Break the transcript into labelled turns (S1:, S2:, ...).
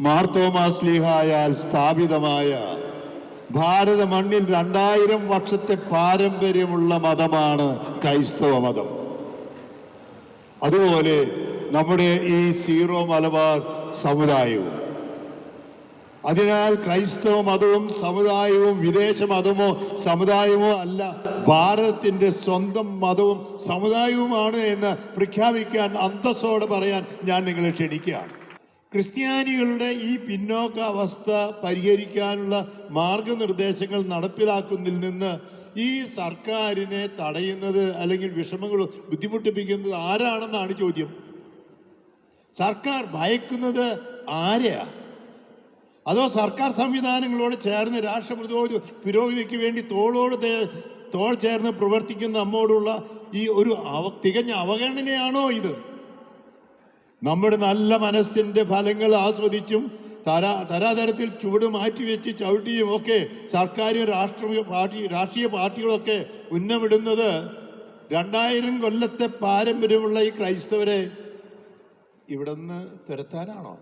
S1: മാർത്തോമാസ്ലിഹായാൽ സ്ഥാപിതമായ ഭാരത മണ്ണിൽ രണ്ടായിരം വർഷത്തെ പാരമ്പര്യമുള്ള മതമാണ് ക്രൈസ്തവ മതം. അതുപോലെ നമ്മുടെ ഈ സീറോ മലബാർ സമുദായവും. അതിനാൽ ക്രൈസ്തവ മതവും സമുദായവും വിദേശ മതമോ സമുദായമോ അല്ല ഭാരതത്തിന്റെ സ്വന്തം മതവും സമുദായവുമാണ് എന്ന് പ്രഖ്യാപിക്കാൻ അന്തസ്സോടെ പറയാൻ ഞാൻ നിങ്ങളെ ക്ഷണിക്കുകയാണ്. ക്രിസ്ത്യാനികളുടെ ഈ പിന്നോക്ക അവസ്ഥ പരിഹരിക്കാനുള്ള മാർഗനിർദ്ദേശങ്ങൾ നടപ്പിലാക്കുന്നതിൽ നിന്ന് ഈ സർക്കാരിനെ തടയുന്നത് അല്ലെങ്കിൽ വിഷമങ്ങൾ ബുദ്ധിമുട്ടിപ്പിക്കുന്നത് ആരാണെന്നാണ് ചോദ്യം? സർക്കാർ ഭയക്കുന്നത് ആരെയാ? അതോ സർക്കാർ സംവിധാനങ്ങളോട് ചേർന്ന് രാഷ്ട്രപ്രതിയോട് പുരോഗതി പുരോഗതിക്ക് വേണ്ടി തോളോട് തോൾ ചേർന്ന് പ്രവർത്തിക്കുന്ന നമ്മോടുള്ള ഈ ഒരു തികഞ്ഞ അവഗണനയാണോ ഇത്? നമ്മുടെ നല്ല മനസ്സിന്റെ ഫലങ്ങൾ ആസ്വദിച്ചും തരാ തരാതരത്തിൽ ചുവട് മാറ്റിവെച്ച് ചവിട്ടിയും ഒക്കെ സർക്കാരും രാഷ്ട്രീയ പാർട്ടി രാഷ്ട്രീയ പാർട്ടികളൊക്കെ ഉന്നമിടുന്നത് രണ്ടായിരം കൊല്ലത്തെ പാരമ്പര്യമുള്ള ഈ ക്രൈസ്തവരെ ഇവിടെ നിന്ന് തുരത്താനാണോ?